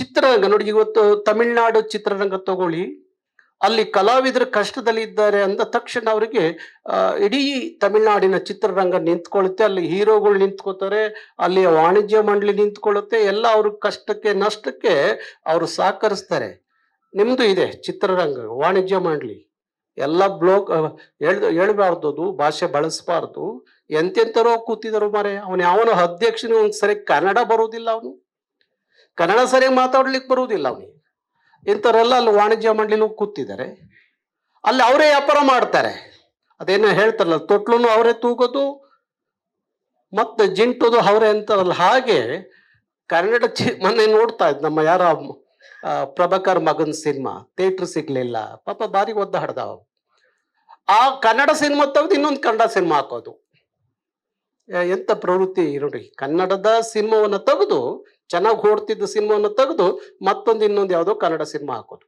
ಚಿತ್ರರಂಗ ನೋಡಿ, ಇವತ್ತು ತಮಿಳ್ನಾಡು ಚಿತ್ರರಂಗ ತಗೊಳ್ಳಿ. ಅಲ್ಲಿ ಕಲಾವಿದರು ಕಷ್ಟದಲ್ಲಿ ಇದ್ದಾರೆ ಅಂದ ತಕ್ಷಣ ಅವರಿಗೆ ಇಡೀ ತಮಿಳ್ನಾಡಿನ ಚಿತ್ರರಂಗ ನಿಂತ್ಕೊಳ್ಳುತ್ತೆ ಅಲ್ಲಿ ಹೀರೋಗಳು ನಿಂತ್ಕೋತಾರೆ ಅಲ್ಲಿ ವಾಣಿಜ್ಯ ಮಂಡಳಿ ನಿಂತ್ಕೊಳ್ಳುತ್ತೆ ಎಲ್ಲ ಅವ್ರ ಕಷ್ಟಕ್ಕೆ, ನಷ್ಟಕ್ಕೆ ಅವರು ಸಹಕರಿಸ್ತಾರೆ. ನಿಮ್ದು ಇದೆ ಚಿತ್ರರಂಗ, ವಾಣಿಜ್ಯ ಮಂಡಳಿ. ಎಲ್ಲ ಬ್ಲೋಕ್ ಹೇಳ್ ಹೇಳ್ಬಾರ್ದು ಅದು ಭಾಷೆ ಬಳಸಬಾರ್ದು. ಎಂತೆಂತರೋ ಕೂತಿದ್ರು ಮಾರೆ ಅವನು ಯಾವನು ಅಧ್ಯಕ್ಷನು ಸರಿ ಕನ್ನಡ ಬರೋದಿಲ್ಲ ಅವನು. ಕನ್ನಡ ಸರಿಯಾಗಿ ಮಾತಾಡ್ಲಿಕ್ಕೆ ಬರುವುದಿಲ್ಲ ಅವನಿಗೆ ಇಂಥವರೆಲ್ಲ ಅಲ್ಲಿ ವಾಣಿಜ್ಯ ಮಂಡಳಿನೂ ಕೂತಿದ್ದಾರೆ. ಅಲ್ಲಿ ಅವರೇ ವ್ಯಾಪಾರ ಮಾಡ್ತಾರೆ. ಅದೇನೋ ಹೇಳ್ತಾರಲ್ಲ ತೊಟ್ಲು ಅವರೇ ತೂಗೋದು, ಮತ್ತೆ ಜಿಂಟೋದು ಅವರೇ ಅಂತಾರಲ್ಲ. ಹಾಗೆ ಕನ್ನಡ ಚಿ, ಮೊನ್ನೆ ನೋಡ್ತಾ ಇದ್ದ, ನಮ್ಮ ಯಾರ ಪ್ರಭಾಕರ್ ಮಗನ್ ಸಿನಿಮಾ, ಥಿಯೇಟ್ರ್ ಸಿಗ್ಲಿಲ್ಲ. ಪಾಪ ಬಾರಿ ಒದ್ದಾಡ್ದ ಅವ. ಆ ಕನ್ನಡ ಸಿನಿಮಾ ತೆಗೆದು ಇನ್ನೊಂದು ಕನ್ನಡ ಸಿನಿಮಾ ಹಾಕೋದು. ಎಂತ ಪ್ರವೃತ್ತಿ ನೋಡಿ, ಕನ್ನಡದ ಸಿನಿಮಾವನ್ನ ತೆಗೆದು, ಚೆನ್ನಾಗಿ ಓಡ್ತಿದ್ದ ಸಿನಿಮಾವನ್ನ ತೆಗೆದು ಮತ್ತೊಂದು ಇನ್ನೊಂದು ಯಾವುದೋ ಕನ್ನಡ ಸಿನಿಮಾ ಹಾಕೋದು.